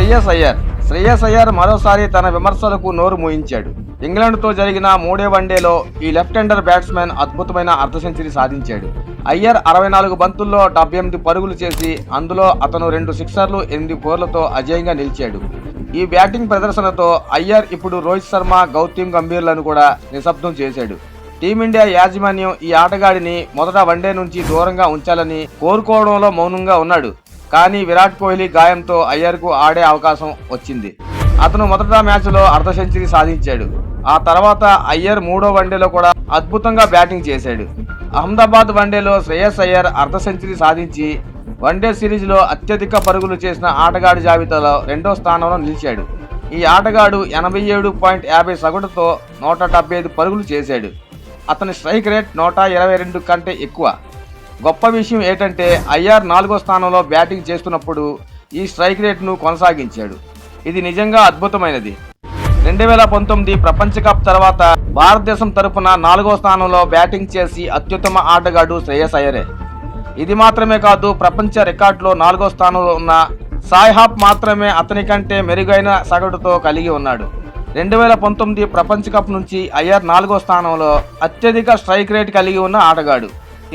శ్రేయస్ అయ్యర్. శ్రేయస్ అయ్యర్ మరోసారి తన విమర్శలకు నోరు మూయించాడు. ఇంగ్లాండ్తో జరిగిన మూడే వన్డేలో ఈ లెఫ్ట్ హ్యాండర్ బ్యాట్స్మెన్ అద్భుతమైన అర్ధ సెంచరీ సాధించాడు. అయ్యర్ అరవై నాలుగు బంతుల్లో డెబ్బై ఎనిమిది పరుగులు చేసి అందులో అతను రెండు సిక్సర్లు ఎనిమిది ఫోర్లతో అజేయంగా నిలిచాడు. ఈ బ్యాటింగ్ ప్రదర్శనతో అయ్యర్ ఇప్పుడు రోహిత్ శర్మ గౌతమ్ గంభీర్లను కూడా నిశ్శబ్దం చేశాడు. టీమిండియా యాజమాన్యం ఈ ఆటగాడిని మొదట వన్డే నుంచి దూరంగా ఉంచాలని కోరుకోవడంలో మౌనంగా ఉన్నాడు. కానీ విరాట్ కోహ్లీ గాయంతో అయ్యర్కు ఆడే అవకాశం వచ్చింది. అతను మొదట మ్యాచ్లో అర్ధ సెంచరీ సాధించాడు. ఆ తర్వాత అయ్యర్ మూడో వన్డేలో కూడా అద్భుతంగా బ్యాటింగ్ చేశాడు. అహ్మదాబాద్ వన్డేలో శ్రేయస్ అయ్యర్ అర్ధ సెంచరీ సాధించి వన్డే సిరీస్లో అత్యధిక పరుగులు చేసిన ఆటగాడి జాబితాలో రెండో స్థానంలో నిలిచాడు. ఈ ఆటగాడు ఎనభై ఏడు పాయింట్ యాభై సగటుతో నూట డెబ్బై ఐదు పరుగులు చేశాడు. అతని స్ట్రైక్ రేట్ నూట ఇరవై రెండు కంటే ఎక్కువ. గొప్ప విషయం ఏంటంటే ఐఆర్ నాలుగో స్థానంలో బ్యాటింగ్ చేస్తున్నప్పుడు ఈ స్ట్రైక్ రేట్ను కొనసాగించాడు. ఇది నిజంగా అద్భుతమైనది. రెండు వేల పంతొమ్మిది ప్రపంచ కప్ తర్వాత భారతదేశం తరపున నాలుగో స్థానంలో బ్యాటింగ్ చేసి అత్యుత్తమ ఆటగాడు శ్రేయస్ అయ్యరే. ఇది మాత్రమే కాదు ప్రపంచ రికార్డులో నాలుగో స్థానంలో ఉన్న సాయిహాబ్ మాత్రమే అతని కంటే మెరుగైన సగటుతో కలిగి ఉన్నాడు. రెండు వేల పంతొమ్మిది ప్రపంచ కప్ నుంచి అయ్యర్ నాలుగో స్థానంలో అత్యధిక స్ట్రైక్ రేట్ కలిగి ఉన్న ఆటగాడు.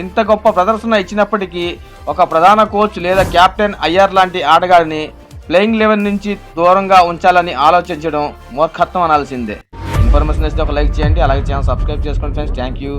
ఇంత గొప్ప ప్రదర్శన ఇచ్చినప్పటికీ ఒక ప్రధాన కోచ్ లేదా కెప్టెన్ అయ్యర్ లాంటి ఆటగాడిని ప్లేయింగ్ లెవెన్ నుంచి దూరంగా ఉంచాలని ఆలోచించడం మూర్ఖత్వం అనాల్సిందే. ఇన్ఫర్మేషన్ ఇస్తే ఒక లైక్ చేయండి అలాగే ఛానల్ సబ్స్క్రైబ్ చేసుకోండి ఫ్రెండ్స్. Thank you.